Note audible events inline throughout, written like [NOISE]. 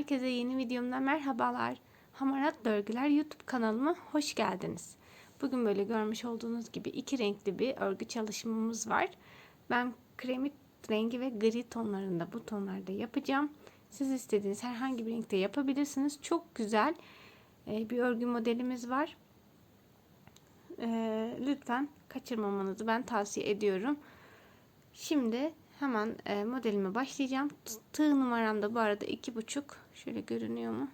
Herkese yeni videomda merhabalar. Hamarat Örgüler YouTube kanalıma hoş geldiniz. Bugün böyle görmüş olduğunuz gibi iki renkli bir örgü çalışmamız var. Ben kremit rengi ve gri tonlarında bu tonlarda yapacağım. Siz istediğiniz herhangi bir renkte yapabilirsiniz. Çok güzel e, bir örgü modelimiz var. E, lütfen kaçırmamanızı ben tavsiye ediyorum. Şimdi hemen e, modelime başlayacağım. Tığ numaram da bu arada iki buçuk. Şöyle görünüyor mu?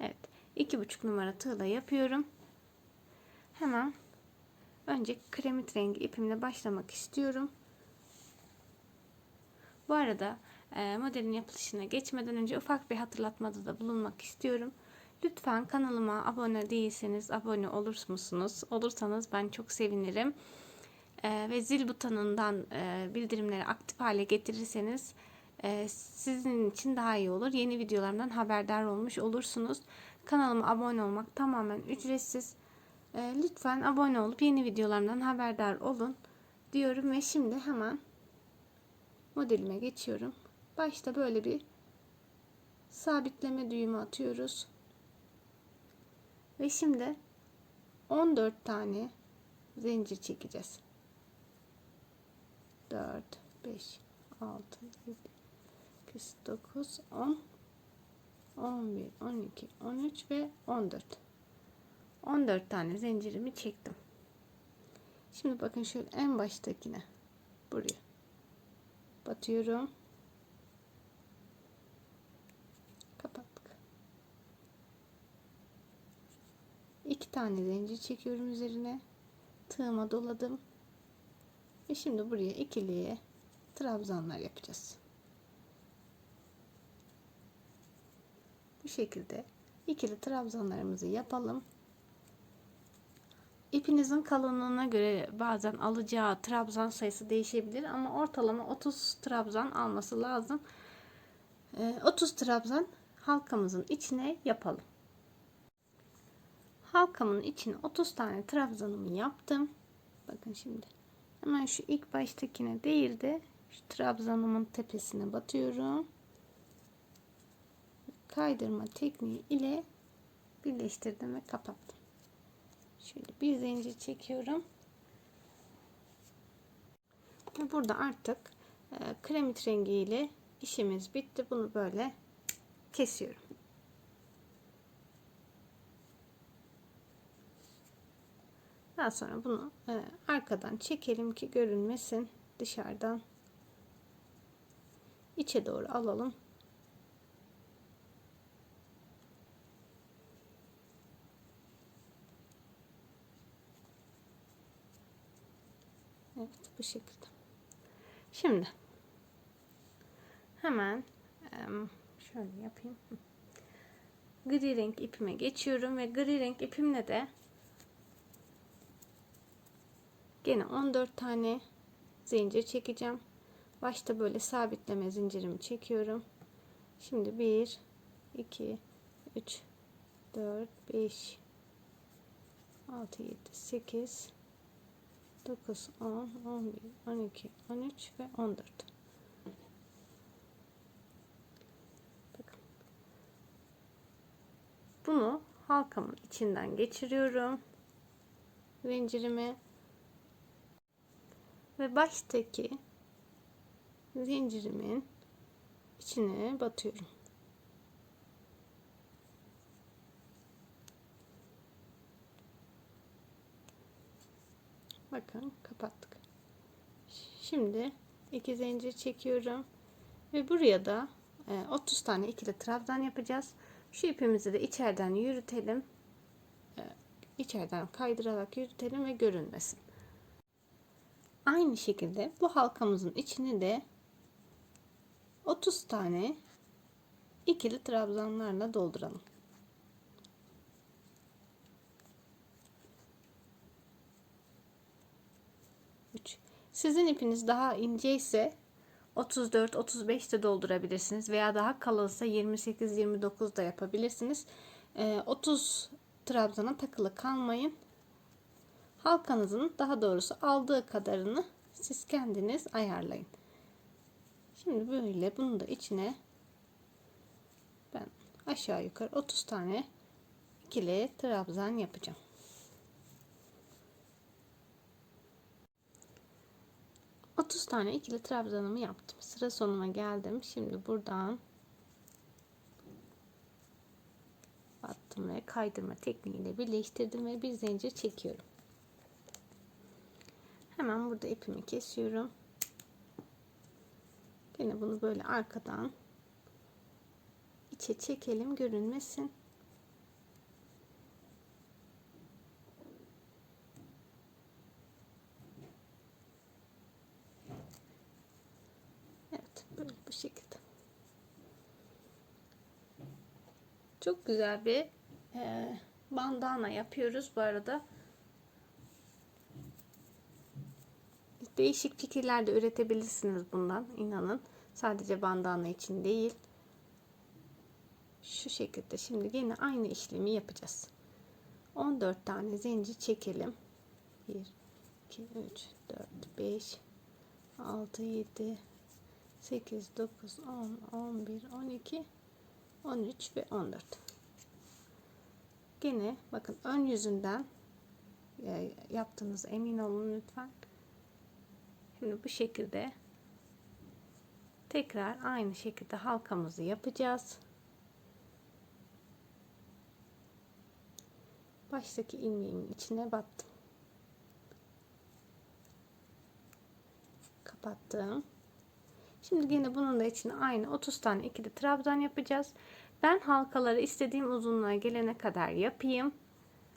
Evet. iki buçuk numara tığla yapıyorum. Hemen önce kremit rengi ipimle başlamak istiyorum. Bu arada e, modelin yapılışına geçmeden önce ufak bir hatırlatmada da bulunmak istiyorum. Lütfen kanalıma abone değilseniz abone olur musunuz? Olursanız ben çok sevinirim. Ee, ve zil butonundan e, bildirimleri aktif hale getirirseniz e, sizin için daha iyi olur. Yeni videolarımdan haberdar olmuş olursunuz. Kanalıma abone olmak tamamen ücretsiz. E, lütfen abone olup yeni videolarımdan haberdar olun diyorum ve şimdi hemen modelime geçiyorum. Başta böyle bir sabitleme düğümü atıyoruz. Ve şimdi 14 tane zincir çekeceğiz. 4, 5, 6, 7, 8, 9, 10, 11, 12, 13 ve 14. 14 tane zincirimi çektim. Şimdi bakın şöyle en baştakine buraya batıyorum. Kapattık. İki tane zincir çekiyorum üzerine. Tığıma doladım. Ve şimdi buraya ikiliye trabzanlar yapacağız. Bu şekilde ikili trabzanlarımızı yapalım. İpinizin kalınlığına göre bazen alacağı trabzan sayısı değişebilir ama ortalama 30 trabzan alması lazım. 30 ee, trabzan halkamızın içine yapalım. Halkamın içine 30 tane trabzanımı yaptım. Bakın şimdi. Hemen şu ilk baştakine değil de şu trabzanımın tepesine batıyorum. Kaydırma tekniği ile birleştirdim ve kapattım. Şöyle bir zincir çekiyorum. Ve burada artık e, kremit rengi ile işimiz bitti. Bunu böyle kesiyorum. Daha sonra bunu e, arkadan çekelim ki görünmesin dışarıdan. içe doğru alalım. Evet bu şekilde. Şimdi hemen şöyle yapayım. Gri renk ipime geçiyorum ve gri renk ipimle de Gene 14 tane zincir çekeceğim. Başta böyle sabitleme zincirimi çekiyorum. Şimdi 1 2 3 4 5 6 7 8 9 10 11 12 13 ve 14 Bakın. Bunu halkamın içinden geçiriyorum. Zincirimi ve baştaki zincirimin içine batıyorum. Bakın kapattık. Şimdi iki zincir çekiyorum ve buraya da 30 e, tane ikili trabzan yapacağız. Şu ipimizi de içeriden yürütelim. E, içeriden kaydırarak yürütelim ve görünmesin. Aynı şekilde bu halkamızın içini de 30 tane ikili trabzanlarla dolduralım. Üç. Sizin ipiniz daha ince ise 34-35 de doldurabilirsiniz veya daha kalınsa 28-29 da yapabilirsiniz. 30 trabzana takılı kalmayın. Halkanızın daha doğrusu aldığı kadarını siz kendiniz ayarlayın. Şimdi böyle bunu da içine ben aşağı yukarı 30 tane ikili trabzan yapacağım. Otuz tane ikili trabzanımı yaptım. Sıra sonuna geldim. Şimdi buradan battım ve kaydırma tekniğiyle birleştirdim ve bir zincir çekiyorum. Hemen burada ipimi kesiyorum. Yine bunu böyle arkadan içe çekelim görünmesin. Evet böyle bu şekilde. Çok güzel bir e, bandana yapıyoruz bu arada. Değişik fikirler de üretebilirsiniz bundan inanın. Sadece bandana için değil. Şu şekilde şimdi yine aynı işlemi yapacağız. 14 tane zincir çekelim. 1 2 3 4 5 6 7 8 9 10 11 12 13 ve 14. Gene bakın ön yüzünden e, yaptığınız emin olun lütfen. Şimdi bu şekilde tekrar aynı şekilde halkamızı yapacağız. Baştaki ilmeğimin içine battım. Kapattım. Şimdi yine bunun da içine aynı 30 tane ikili trabzan yapacağız. Ben halkaları istediğim uzunluğa gelene kadar yapayım.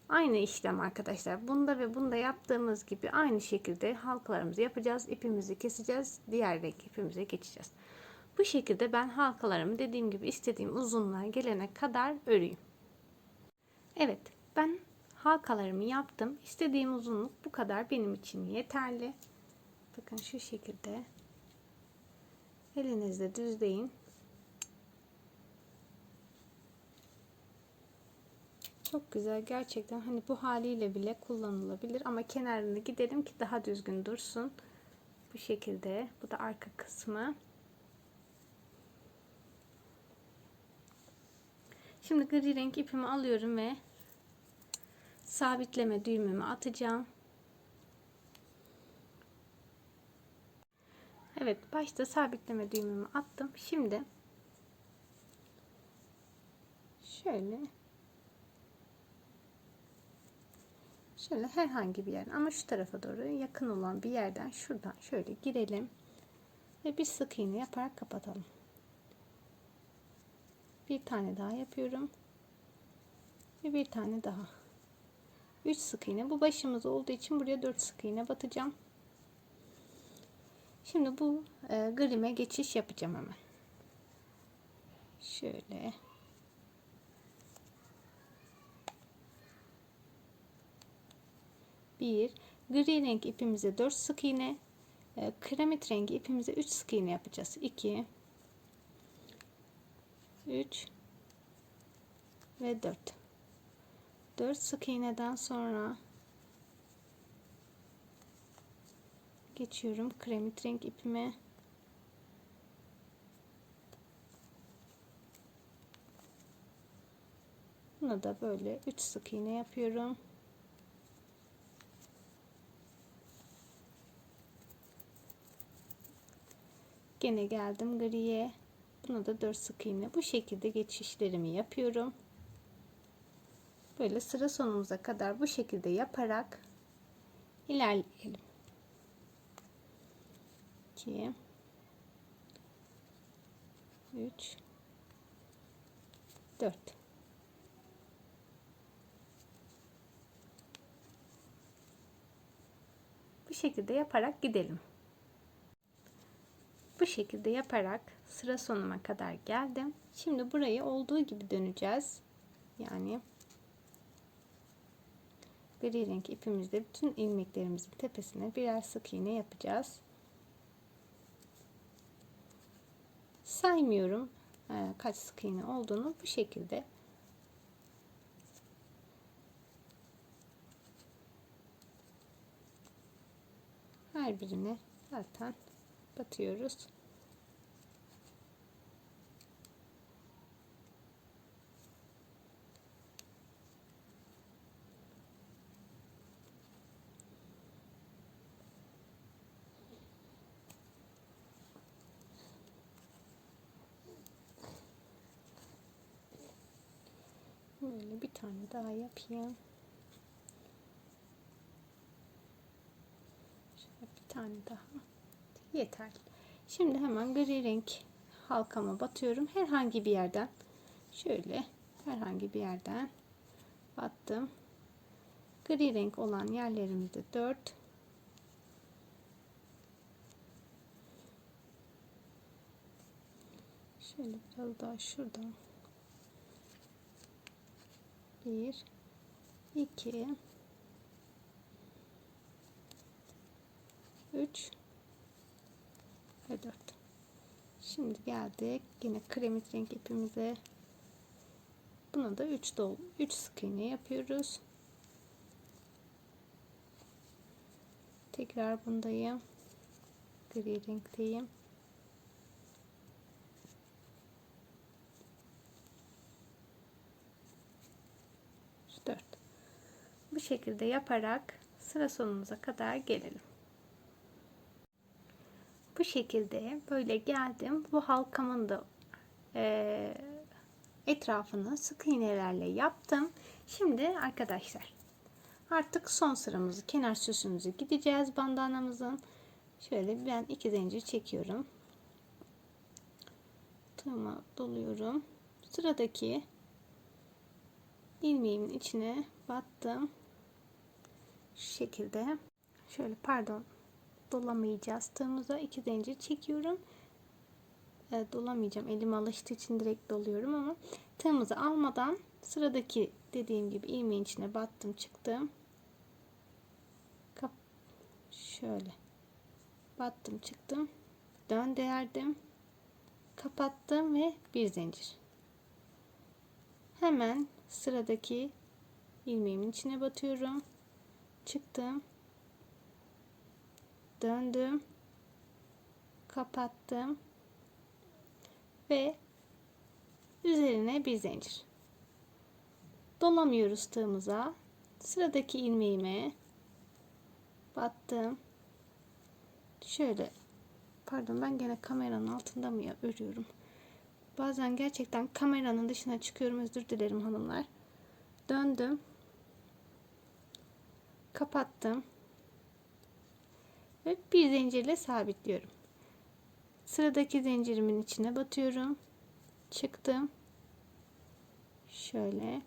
Aynı işlem arkadaşlar. Bunda ve bunda yaptığımız gibi aynı şekilde halkalarımızı yapacağız. İpimizi keseceğiz. Diğer renk ipimize geçeceğiz. Bu şekilde ben halkalarımı dediğim gibi istediğim uzunluğa gelene kadar öreyim. Evet ben halkalarımı yaptım. İstediğim uzunluk bu kadar benim için yeterli. Bakın şu şekilde elinizle düzleyin. Çok güzel gerçekten hani bu haliyle bile kullanılabilir ama kenarını gidelim ki daha düzgün dursun. Bu şekilde bu da arka kısmı. Şimdi gri renk ipimi alıyorum ve sabitleme düğümümü atacağım. Evet başta sabitleme düğümümü attım. Şimdi şöyle Şöyle herhangi bir yer ama şu tarafa doğru yakın olan bir yerden şuradan şöyle girelim. Ve bir sık iğne yaparak kapatalım. Bir tane daha yapıyorum. Ve bir tane daha. 3 sık iğne. Bu başımız olduğu için buraya 4 sık iğne batacağım. Şimdi bu e, grime geçiş yapacağım hemen. Şöyle. Bir. Gri renk ipimize 4 sık iğne. E, kremit rengi ipimize 3 sık iğne yapacağız. 2 3 ve 4 4 sık iğneden sonra geçiyorum kremit renk ipime Buna da böyle 3 sık iğne yapıyorum. Gene geldim griye. Buna da 4 sık iğne. Bu şekilde geçişlerimi yapıyorum. Böyle sıra sonumuza kadar bu şekilde yaparak ilerleyelim. 2 3 4 Bu şekilde yaparak gidelim. Bu şekilde yaparak sıra sonuna kadar geldim. Şimdi burayı olduğu gibi döneceğiz. Yani gri renk ipimizde bütün ilmeklerimizin tepesine birer sık iğne yapacağız. Saymıyorum e, kaç sık iğne olduğunu bu şekilde her birine zaten batıyoruz. bir tane daha yapayım. Şöyle bir tane daha. Yeter. Şimdi hemen gri renk halkama batıyorum. Herhangi bir yerden şöyle herhangi bir yerden battım. Gri renk olan yerlerimizde 4 Şöyle biraz daha şuradan. 1 2 3 ve 4. Şimdi geldik yine kremit renk ipimize. Buna da 3 dol 3 sık iğne yapıyoruz. Tekrar bundayım. Gri renkteyim. 4. Bu şekilde yaparak sıra sonumuza kadar gelelim. Bu şekilde böyle geldim. Bu halkamın da e, etrafını sık iğnelerle yaptım. Şimdi arkadaşlar artık son sıramızı kenar süsümüzü gideceğiz bandanamızın. Şöyle ben iki zincir çekiyorum. Tığıma doluyorum. Sıradaki ilmeğimin içine battım. Şekilde. Şöyle pardon. Dolamayacağız. Tığımıza iki zincir çekiyorum. E, dolamayacağım. Elim alıştığı için direkt doluyorum ama tığımızı almadan sıradaki dediğim gibi ilmeğin içine battım çıktım. Kap şöyle battım çıktım. Döndürdüm. Kapattım ve bir zincir. Hemen sıradaki ilmeğimin içine batıyorum. Çıktım. Döndüm. Kapattım. Ve üzerine bir zincir. Dolamıyoruz tığımıza. Sıradaki ilmeğime battım. Şöyle pardon ben gene kameranın altında mı ya örüyorum. Bazen gerçekten kameranın dışına çıkıyorum. Özür dilerim hanımlar. Döndüm. Kapattım. Ve bir zincirle sabitliyorum. Sıradaki zincirimin içine batıyorum. Çıktım. Şöyle.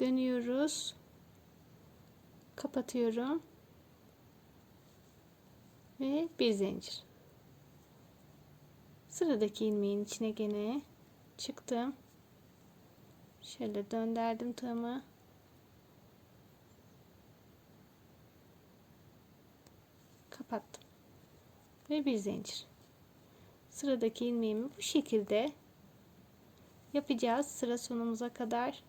Dönüyoruz. Kapatıyorum. Ve bir zincir. Sıradaki ilmeğin içine gene çıktım. Şöyle döndürdüm tığımı. Kapattım. Ve bir zincir. Sıradaki ilmeğimi bu şekilde yapacağız sıra sonumuza kadar.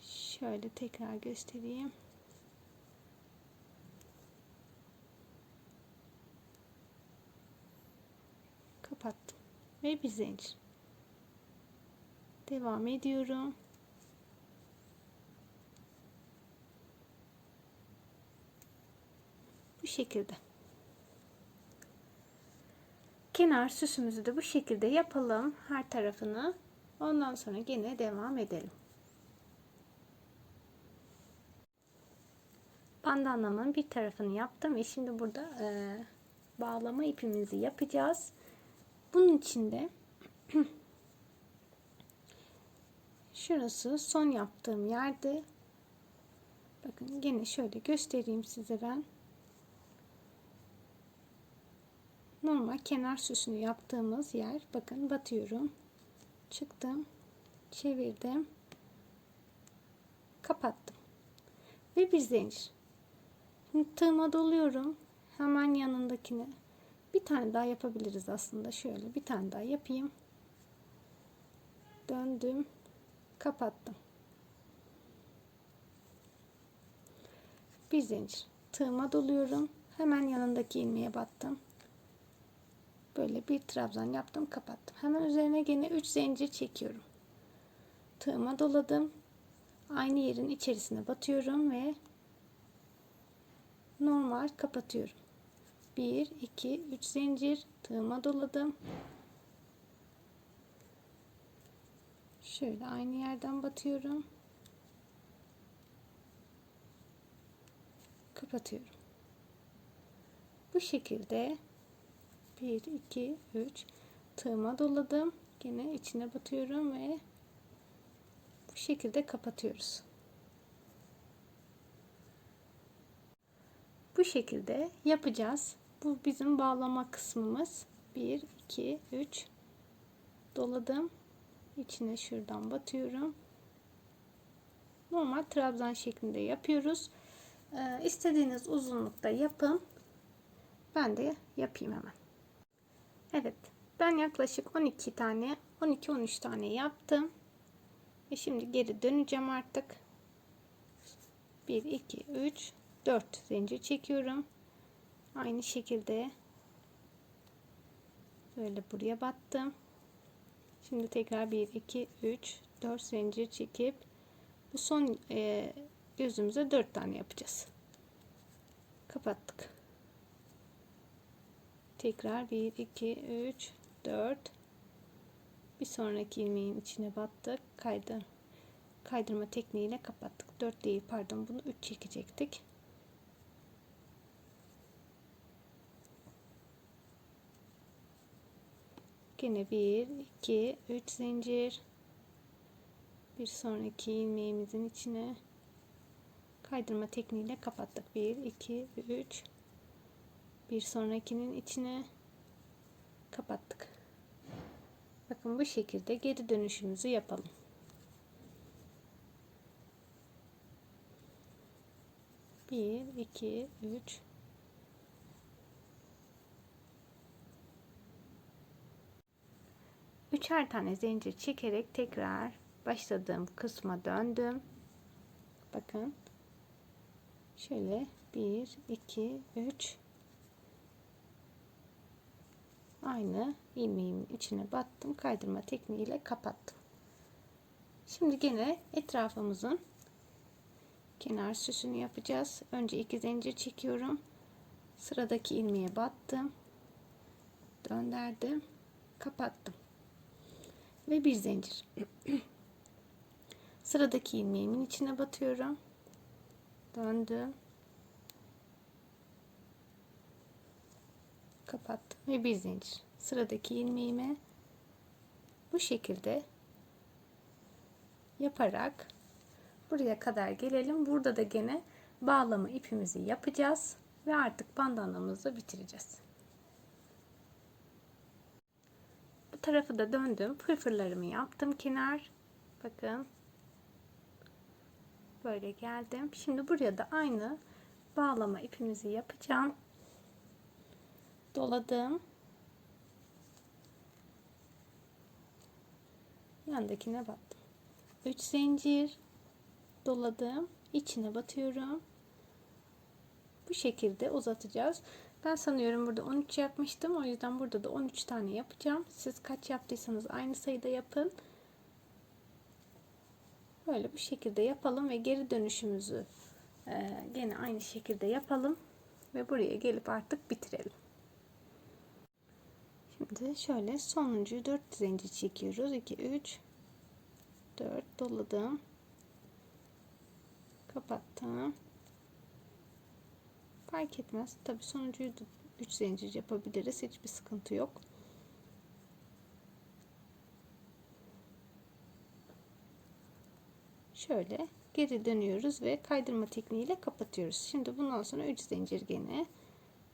Şöyle tekrar göstereyim. kapattım ve bir zincir devam ediyorum şekilde. Kenar süsümüzü de bu şekilde yapalım her tarafını. Ondan sonra gene devam edelim. Bandanamın bir tarafını yaptım ve şimdi burada e, bağlama ipimizi yapacağız. Bunun içinde [CLEARS THROAT] şurası son yaptığım yerde. Bakın gene şöyle göstereyim size ben normal kenar süsünü yaptığımız yer bakın batıyorum çıktım çevirdim kapattım ve bir zincir şimdi tığıma doluyorum hemen yanındakine bir tane daha yapabiliriz aslında. Şöyle bir tane daha yapayım. Döndüm. Kapattım. Bir zincir. Tığıma doluyorum. Hemen yanındaki ilmeğe battım. Böyle bir trabzan yaptım. Kapattım. Hemen üzerine gene 3 zincir çekiyorum. Tığıma doladım. Aynı yerin içerisine batıyorum ve normal kapatıyorum. 1 2 3 zincir tığıma doladım. Şöyle aynı yerden batıyorum. Kapatıyorum. Bu şekilde 1 2 3 tığıma doladım. Yine içine batıyorum ve bu şekilde kapatıyoruz. Bu şekilde yapacağız. Bu bizim bağlama kısmımız. 1 2 3 doladım. İçine şuradan batıyorum. Normal trabzan şeklinde yapıyoruz. Ee, istediğiniz uzunlukta yapın. Ben de yapayım hemen. Evet. Ben yaklaşık 12 tane 12-13 tane yaptım. Ve şimdi geri döneceğim artık. 1 2 3 4 zincir çekiyorum. Aynı şekilde böyle buraya battım. Şimdi tekrar 1 2 3 4 zincir çekip bu son e, gözümüze 4 tane yapacağız. Kapattık. Tekrar 1 2 3 4 bir sonraki ilmeğin içine battık. Kaydır, kaydırma tekniğiyle kapattık. 4 değil pardon bunu 3 çekecektik. Yine 1 2 3 zincir bir sonraki ilmeğimizin içine kaydırma tekniğiyle kapattık. 1 2 3 bir sonrakinin içine kapattık. Bakın bu şekilde geri dönüşümüzü yapalım. Bir, iki, üç, üçer tane zincir çekerek tekrar başladığım kısma döndüm. Bakın. Şöyle 1 2 3 aynı ilmeğimin içine battım. Kaydırma tekniğiyle kapattım. Şimdi gene etrafımızın kenar süsünü yapacağız. Önce iki zincir çekiyorum. Sıradaki ilmeğe battım. Döndürdüm. Kapattım. Ve bir zincir. [CLEARS THROAT] Sıradaki ilmeğimin içine batıyorum. Döndüm. Kapattım. Ve bir zincir. Sıradaki ilmeğime bu şekilde yaparak buraya kadar gelelim. Burada da gene bağlama ipimizi yapacağız ve artık bandanamızı bitireceğiz. Bu tarafı da döndüm. Fırfırlarımı yaptım kenar. Bakın. Böyle geldim. Şimdi buraya da aynı bağlama ipimizi yapacağım doladım. Yandakine battım. 3 zincir doladım. İçine batıyorum. Bu şekilde uzatacağız. Ben sanıyorum burada 13 yapmıştım. O yüzden burada da 13 tane yapacağım. Siz kaç yaptıysanız aynı sayıda yapın. Böyle bu şekilde yapalım ve geri dönüşümüzü e, gene aynı şekilde yapalım. Ve buraya gelip artık bitirelim. Şimdi şöyle sonuncuyu 4 zincir çekiyoruz. 2 3 4 doladım. Kapattım. Fark etmez. Tabi sonuncuyu da 3 zincir yapabiliriz. Hiçbir sıkıntı yok. Şöyle geri dönüyoruz ve kaydırma tekniğiyle kapatıyoruz. Şimdi bundan sonra 3 zincir gene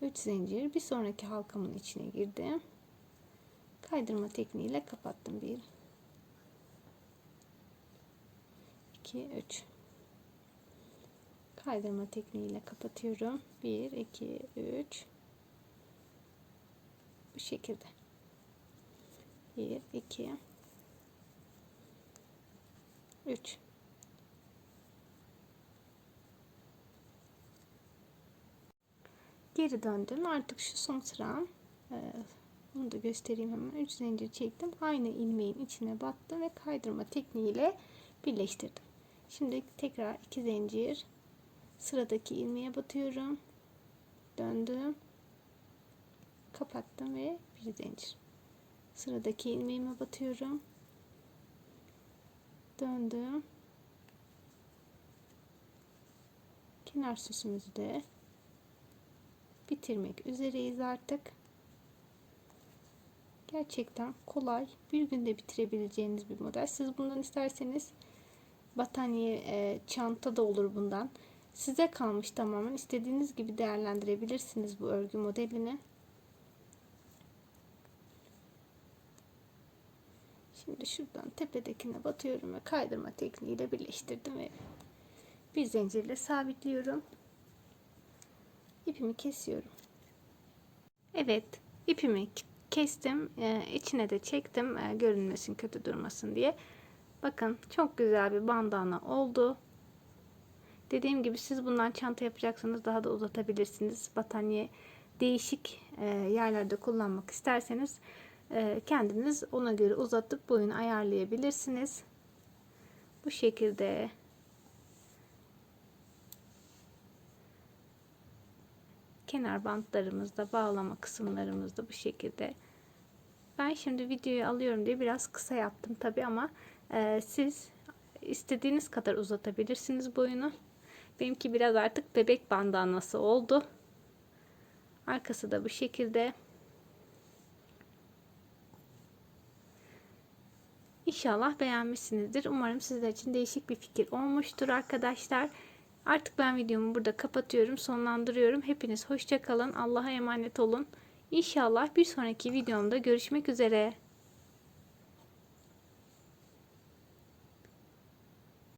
3 zincir bir sonraki halkamın içine girdim kaydırma tekniğiyle kapattım. 1 2 3 kaydırma tekniğiyle kapatıyorum. 1 2 3 bu şekilde. 1 2 3 Geri döndüm. Artık şu son sıram bunu da göstereyim hemen. 3 zincir çektim. Aynı ilmeğin içine battım ve kaydırma tekniğiyle birleştirdim. Şimdi tekrar 2 zincir sıradaki ilmeğe batıyorum. Döndüm. kapattım ve bir zincir. Sıradaki ilmeğime batıyorum. Döndüm. Kenar süsümüzü de bitirmek üzereyiz artık. Gerçekten kolay. Bir günde bitirebileceğiniz bir model. Siz bundan isterseniz battaniye, e, çanta da olur bundan. Size kalmış tamamen. İstediğiniz gibi değerlendirebilirsiniz bu örgü modelini. Şimdi şuradan tepedekine batıyorum ve kaydırma tekniğiyle birleştirdim ve bir zincirle sabitliyorum. İpimi kesiyorum. Evet, ipimi kestim. Ee, içine de çektim. Ee, görünmesin, kötü durmasın diye. Bakın çok güzel bir bandana oldu. Dediğim gibi siz bundan çanta yapacaksanız daha da uzatabilirsiniz. Battaniye değişik e, yerlerde kullanmak isterseniz e, kendiniz ona göre uzatıp boyunu ayarlayabilirsiniz. Bu şekilde kenar bantlarımızda bağlama kısımlarımızda bu şekilde. Ben şimdi videoyu alıyorum diye biraz kısa yaptım tabi ama e, siz istediğiniz kadar uzatabilirsiniz boyunu. Benimki biraz artık bebek bandanası oldu. Arkası da bu şekilde. İnşallah beğenmişsinizdir. Umarım sizler için değişik bir fikir olmuştur arkadaşlar. Artık ben videomu burada kapatıyorum, sonlandırıyorum. Hepiniz hoşça kalın. Allah'a emanet olun. İnşallah bir sonraki videomda görüşmek üzere.